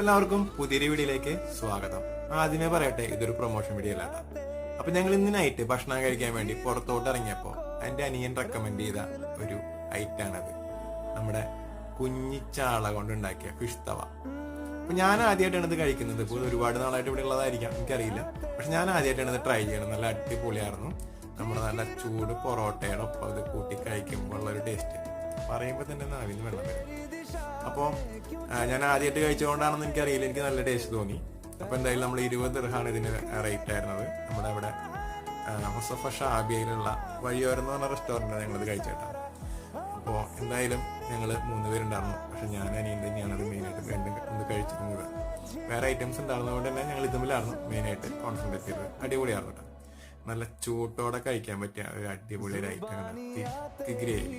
എല്ലാവർക്കും പുതിയൊരു വീഡിയോയിലേക്ക് സ്വാഗതം. ആദ്യമേ പറയട്ടെ ഇതൊരു പ്രൊമോഷൻ വീഡിയോ അല്ല അപ്പൊ ഞങ്ങൾ ഇന്ന് നൈറ്റ് ഭക്ഷണം കഴിക്കാൻ വേണ്ടി പുറത്തോട്ട് ഇറങ്ങിയപ്പോ എന്റെ അനിയൻ റെക്കമെൻഡ് ചെയ്ത ഒരു ഐറ്റാണത് നമ്മുടെ കുഞ്ഞിച്ചാള കൊണ്ടുണ്ടാക്കിയ ഫിഷ് തവ. അപ്പൊ ഞാൻ ആദ്യമായിട്ടാണ് ഇത് കഴിക്കുന്നത്. ഇപ്പോൾ ഒരുപാട് നാളായിട്ട് ഇവിടെ ഉള്ളതായിരിക്കാം എനിക്കറിയില്ല. പക്ഷെ ഞാൻ ആദ്യമായിട്ടാണ് ഇത് ട്രൈ ചെയ്യണം നല്ല അടിപൊളിയായിരുന്നു. നമ്മുടെ നല്ല ചൂട് പൊറോട്ടയുടെ ഒപ്പം ഇത് കൂട്ടി പറയുമ്പോൾ തന്നെ നാവിന് വെള്ളം വരും. അപ്പോൾ ഞാൻ ആദ്യമായിട്ട് കഴിച്ചുകൊണ്ടാണെന്ന് എനിക്കറിയില്ല. എനിക്ക് നല്ല ടേസ്റ്റ് തോന്നി. അപ്പോൾ എന്തായാലും നമ്മൾ ഇരുപത് ദിർഹാണ് ഇതിന് റേറ്റ് ആയിരുന്നത്. നമ്മുടെ അവിടെ ഹൊസഫ ഷാബിയയിലുള്ള വഴിയോരം എന്ന് പറഞ്ഞ റെസ്റ്റോറന്റാണ് ഞങ്ങളത് കഴിച്ചേട്ടാ അപ്പോൾ എന്തായാലും ഞങ്ങൾ മൂന്ന് പേരുണ്ടായിരുന്നു. പക്ഷെ ഞാൻ അനിയൻ തന്നെയാണ് അത് മെയിനായിട്ട് രണ്ടും ഒന്ന് കഴിച്ചിരുന്നത്. വേറെ ഐറ്റംസ് ഉണ്ടായിരുന്നതുകൊണ്ട് തന്നെ ഞങ്ങൾ ഇതുമില്ലായിരുന്നു മെയിനായിട്ട് കോൺസെൻട്രേറ്റ് ചെയ്തത്. അടിപൊളിയായിരുന്നു കേട്ടോ നല്ല ചൂട്ടോടെ കഴിക്കാൻ പറ്റിയ ഒരു അടിപൊളി ഒരു ഐറ്റമാണ് ഗ്രേവി.